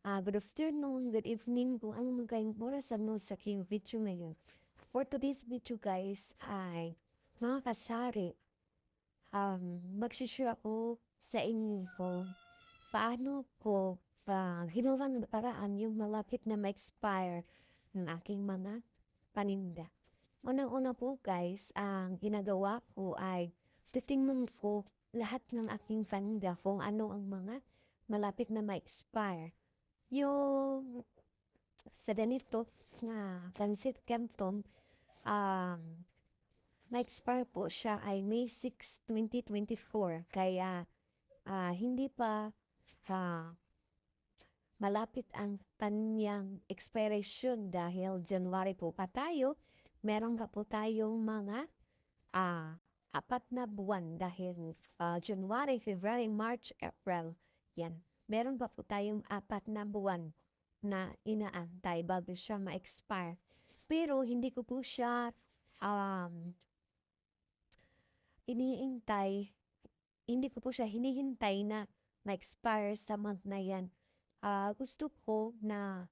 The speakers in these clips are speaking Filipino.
Ah, good afternoon, good evening kung ano man kayong oras ano sa aking video ngayon. For today's video guys ay mga kasari, um, magsishare ako sa inyo kung paano ko pa ginawa ng paraan yung malapit na ma-expire ng aking mga paninda. Unang-una po guys, ang ginagawa ko ay titingnan ko lahat ng aking paninda kung ano ang mga malapit na ma-expire. Yung sa ganito na Pancit Canton, um, na-expire po siya ay May 6, 2024. Kaya ah, hindi pa ah, malapit ang kanyang expiration dahil January po pa tayo. Meron pa po tayong mga ah, apat na buwan dahil ah, January, February, March, April. Yan meron pa po tayong apat na buwan na inaantay bago siya ma-expire. Pero hindi ko po siya um, iniintay, hindi ko po siya hinihintay na ma-expire sa month na yan. Ah, gusto ko na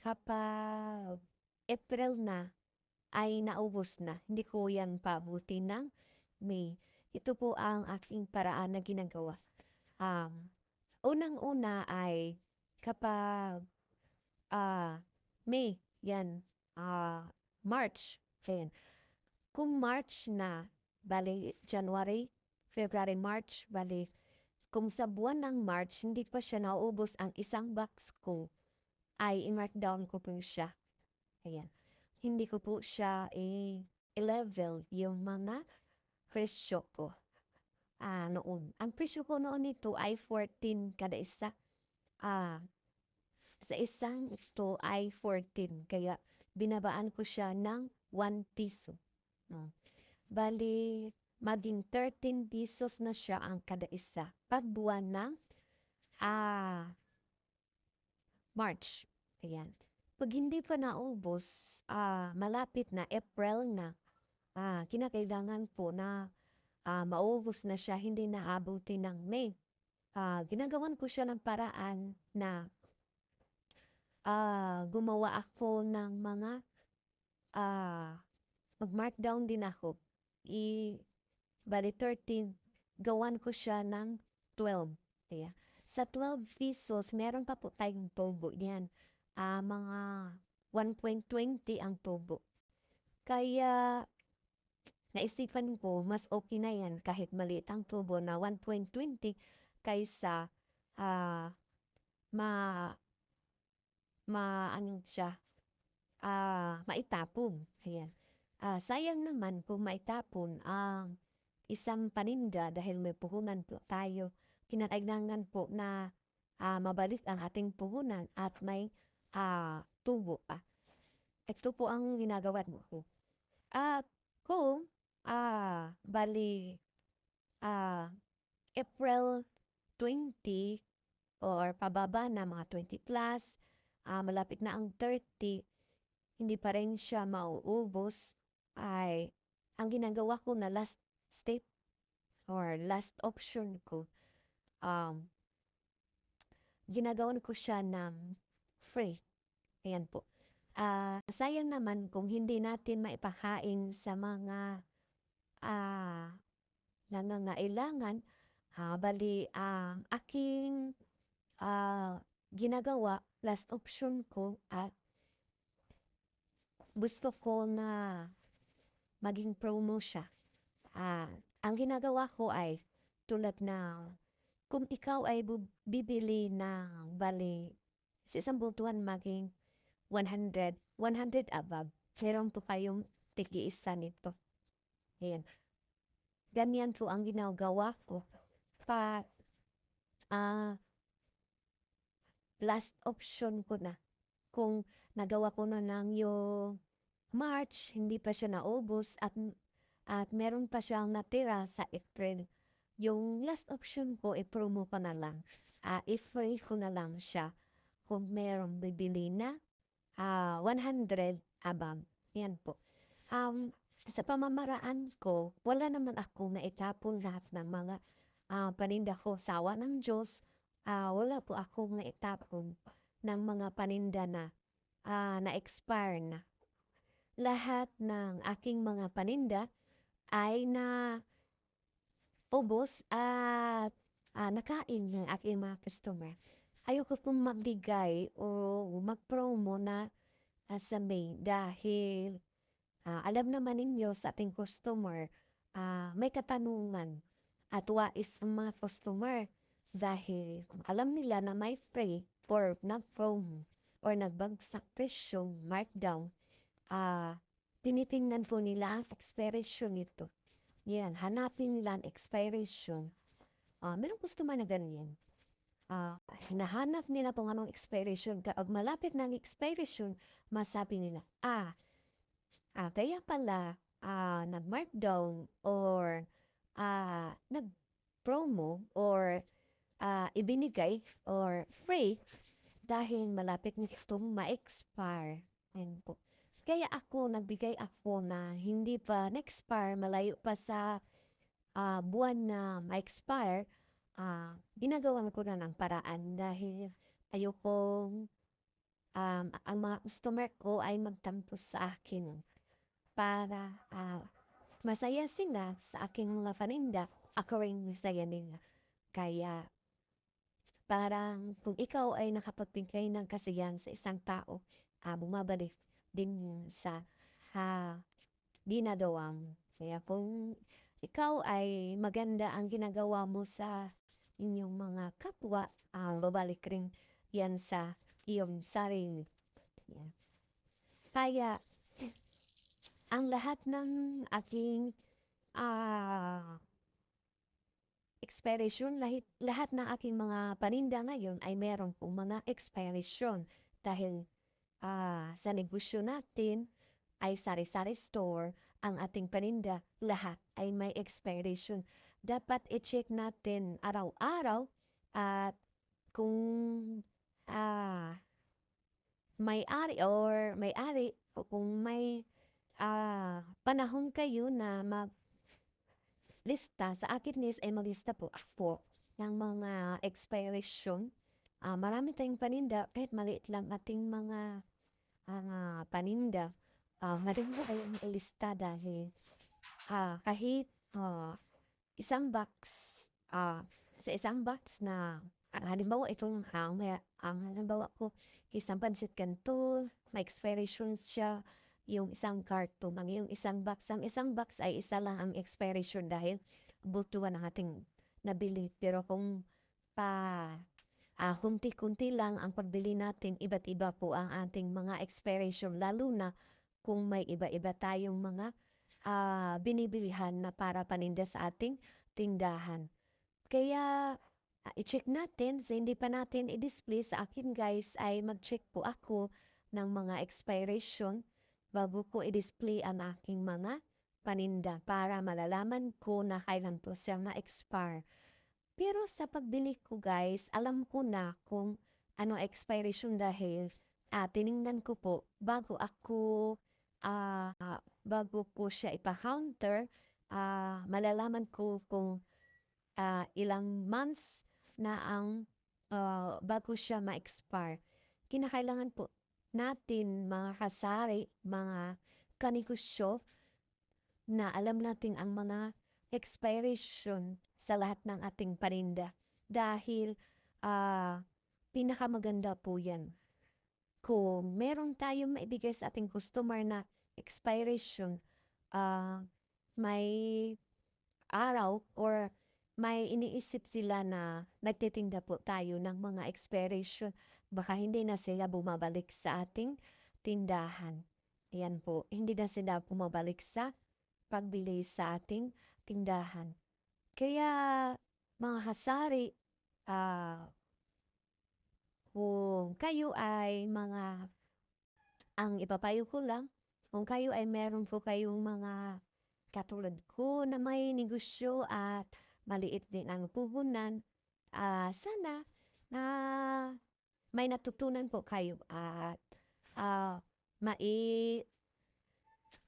kapag April na ay naubos na. Hindi ko yan pabuti ng May. Ito po ang aking paraan na ginagawa. Um, Unang-una ay kapag ah, May, yan, ah, March, ayan. Kung March na, bali January, February, March, bali kung sa buwan ng March hindi pa siya naubos ang isang box ko, ay i-markdown ko po siya. Ayan. Hindi ko po siya i-level yung mga presyo ko ah, noon. Ang presyo ko noon nito ay 14 kada isa. Ah, sa isang ito ay 14. Kaya binabaan ko siya ng 1 piso. No. Bali, maging 13 pesos na siya ang kada isa. Pag buwan ng ah, March. Ayan. Pag hindi pa naubos, ah, malapit na, April na, ah, kinakailangan po na ah, maubos na siya, hindi naabuti ng May. Ah, ginagawan ko siya ng paraan na ah, gumawa ako ng mga ah, mag-markdown din ako. I, bali 13, gawan ko siya ng 12. Kaya, sa 12 pesos, meron pa po tayong tubo. Yan, ah, mga 1.20 ang tubo. Kaya, naisipan ko mas okay na yan kahit maliit ang tubo na 1.20 kaysa uh, ma ma ano siya uh, maitapon. Ayan. Uh, sayang naman kung maitapon ang uh, isang paninda dahil may puhunan po tayo. Kinakailangan po na uh, mabalik ang ating puhunan at may uh, tubo pa. Ito po ang ginagawa ko. At uh, kung Ah, bali, ah, April 20 or pababa na mga 20 plus, ah, malapit na ang 30, hindi pa rin siya mauubos, ay ang ginagawa ko na last step or last option ko, um, ginagawan ko siya ng free. Ayan po. Ah, sayang naman kung hindi natin maipahain sa mga ah, nangangailangan, ah, bali ang aking ah, ginagawa, last option ko at gusto ko na maging promo siya. Ah, ang ginagawa ko ay tulad na kung ikaw ay bibili ng bali sa isang bultuhan maging 100, 100 above. Meron po kayong tigi-isa nito. Ayan. Ganyan po ang ginagawa ko. Pa, ah, last option ko na. Kung nagawa ko na lang yung March, hindi pa siya naubos at at meron pa siyang natira sa April. Yung last option ko, i-promo pa na lang. Uh, i-free ko na lang siya kung meron bibili na uh, 100 abang. Yan po. Um, sa pamamaraan ko, wala naman ako na itapon lahat ng mga uh, paninda ko. Sawa ng Diyos, uh, wala po akong naitapon ng mga paninda na, ah, na-expire na. Lahat ng aking mga paninda ay naubos at, ah, nakain ng aking mga customer. Ayoko pong magbigay o mag-promo na, ah, sa May dahil, ah, alam naman ninyo sa ating customer, ah, may katanungan at wais ang mga customer dahil alam nila na may free or nag-promo or nagbagsak presyo, markdown, ah, tinitingnan po nila ang expiration nito. Yan, hanapin nila ang expiration. Ah, merong customer na ganyan. Ah, hinahanap nila kung anong expiration. Kapag malapit ng expiration, masabi nila, ah, ah, kaya pala, ah, nag-markdown or ah, nag-promo or ah, ibinigay or free dahil malapit na itong ma-expire. Ayan po. Kaya ako, nagbigay ako na hindi pa na-expire, malayo pa sa ah, buwan na ma-expire, ah, ginagawan ko na ng paraan dahil ayokong um, ang mga customer ko ay magtampo sa akin para ah, masaya sila sa aking mga paninda, ako rin masaya nila. Kaya parang kung ikaw ay nakapagbigay ng kasiyahan sa isang tao, ah, bumabalik din sa ha, ginagawa mo. Kaya kung ikaw ay maganda ang ginagawa mo sa inyong mga kapwa, ah, babalik rin yan sa iyong sarili. Yan. Kaya ang lahat ng aking ah, expiration, lahat, lahat ng aking mga paninda ngayon ay meron pong mga expiration dahil ah, sa negosyo natin ay sari-sari store ang ating paninda, lahat ay may expiration. Dapat i-check natin araw-araw at kung ah, may-ari or may-ari o kung may ah, panahon kayo na mag lista sa akin list ay maglista po ako ng mga expiration. Ah, marami tayong paninda kahit maliit lang ating mga ah, paninda. Ah, marami po kayong ilista dahil ah, kahit ah, isang box ah, sa isang box na ah, halimbawa itong hang, may, ang halimbawa ko isang pansit kanto, may expiration siya yung isang karton, ang yung isang box. Ang isang box ay isa lang ang expiration dahil bultuan ang ating nabili. Pero kung pa ah, kunti-kunti lang ang pagbili natin, iba't iba po ang ating mga expiration. Lalo na kung may iba-iba tayong mga ah, binibilihan na para paninda sa ating tindahan. Kaya ah, i-check natin, sa hindi pa natin i-display sa akin guys, ay mag-check po ako ng mga expiration bago ko i-display ang aking mga paninda para malalaman ko na kailan po siya na-expire. Pero sa pagbili ko guys, alam ko na kung ano expiration dahil ah, tiningnan ko po bago ako ah, bago ko siya ipa-counter, ah, malalaman ko kung ah, ilang months na ang ah, bago siya ma-expire. Kinakailangan po natin mga kasari, mga kanegosyo na alam natin ang mga expiration sa lahat ng ating paninda. Dahil ah, pinakamaganda po yan. Kung meron tayong maibigay sa ating customer na expiration, ah, may araw or may iniisip sila na nagtitinda po tayo ng mga expiration baka hindi na sila bumabalik sa ating tindahan. Ayan po, hindi na sila bumabalik sa pagbili sa ating tindahan. Kaya mga kasari, ah, kung kayo ay mga, ang ipapayo ko lang, kung kayo ay meron po kayong mga katulad ko na may negosyo at maliit din ang puhunan, ah, sana na may natutunan po kayo at ah, mai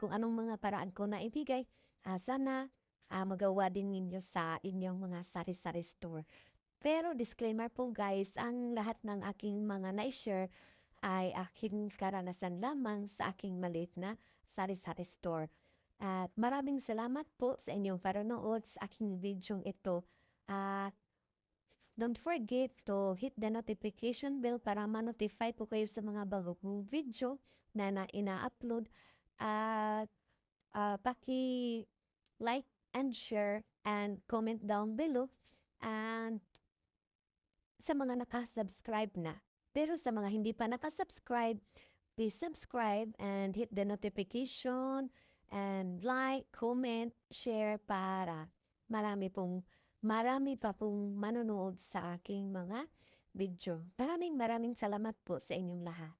kung anong mga paraan ko na ibigay, ah, sana ah, magawa din ninyo sa inyong mga sari-sari store. Pero disclaimer po guys, ang lahat ng aking mga na-share ay aking karanasan lamang sa aking maliit na sari-sari store. At maraming salamat po sa inyong panonood sa aking video ito. At don't forget to hit the notification bell para ma-notify po kayo sa mga bago kong video na, na ina-upload. At ah, paki-like and share and comment down below. And sa mga nakasubscribe na. Pero sa mga hindi pa nakasubscribe, please subscribe and hit the notification and like, comment, share para marami pong marami pa pong manonood sa aking mga video. Maraming maraming salamat po sa inyong lahat.